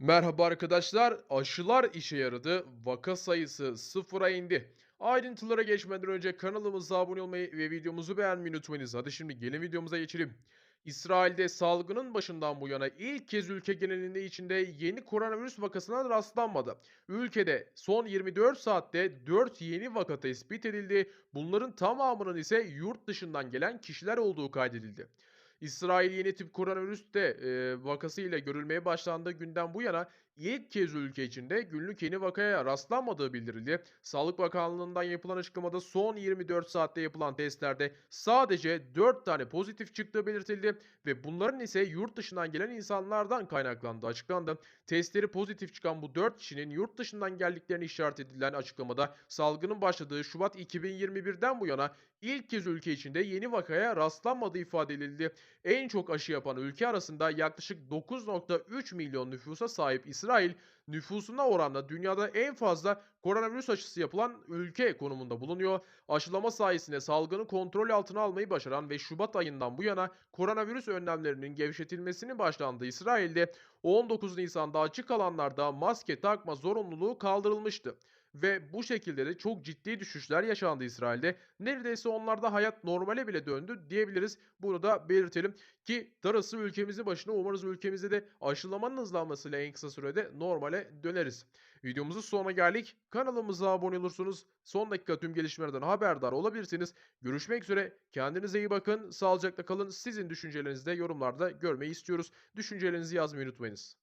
Merhaba arkadaşlar. Aşılar işe yaradı. Vaka sayısı sıfıra indi. Ayrıntılara geçmeden önce kanalımıza abone olmayı ve videomuzu beğenmeyi unutmayınız. Hadi şimdi gelin videomuza geçelim. İsrail'de salgının başından bu yana ilk kez ülke genelinde içinde yeni koronavirüs vakasına rastlanmadı. Ülkede son 24 saatte 4 yeni vaka tespit edildi. Bunların tamamının ise yurt dışından gelen kişiler olduğu kaydedildi. İsrail yeni tip koronavirüs de e, vakasıyla görülmeye başlandığı günden bu yana ilk kez ülke içinde günlük yeni vakaya rastlanmadığı bildirildi. Sağlık Bakanlığı'ndan yapılan açıklamada son 24 saatte yapılan testlerde sadece 4 tane pozitif çıktığı belirtildi ve bunların ise yurt dışından gelen insanlardan kaynaklandığı açıklandı. Testleri pozitif çıkan bu 4 kişinin yurt dışından geldiklerini işaret edilen açıklamada salgının başladığı Şubat 2021'den bu yana ilk kez ülke içinde yeni vakaya rastlanmadığı ifade edildi. En çok aşı yapan ülke arasında yaklaşık 9.3 milyon nüfusa sahip İsrail, nüfusuna oranla dünyada en fazla koronavirüs aşısı yapılan ülke konumunda bulunuyor. Aşılama sayesinde salgını kontrol altına almayı başaran ve Şubat ayından bu yana koronavirüs önlemlerinin gevşetilmesini başlandığı İsrail'de 19 Nisan'da açık alanlarda maske takma zorunluluğu kaldırılmıştı. Ve bu şekilde de çok ciddi düşüşler yaşandı İsrail'de. Neredeyse onlarda hayat normale bile döndü diyebiliriz. Bunu da belirtelim ki darısı ülkemizin başına umarız ülkemizde de aşılamanın hızlanmasıyla en kısa sürede normale döneriz. Videomuzun sonuna geldik. Kanalımıza abone olursunuz. Son dakika tüm gelişmelerden haberdar olabilirsiniz. Görüşmek üzere. Kendinize iyi bakın. Sağlıcakla kalın. Sizin düşüncelerinizi de yorumlarda görmeyi istiyoruz. Düşüncelerinizi yazmayı unutmayınız.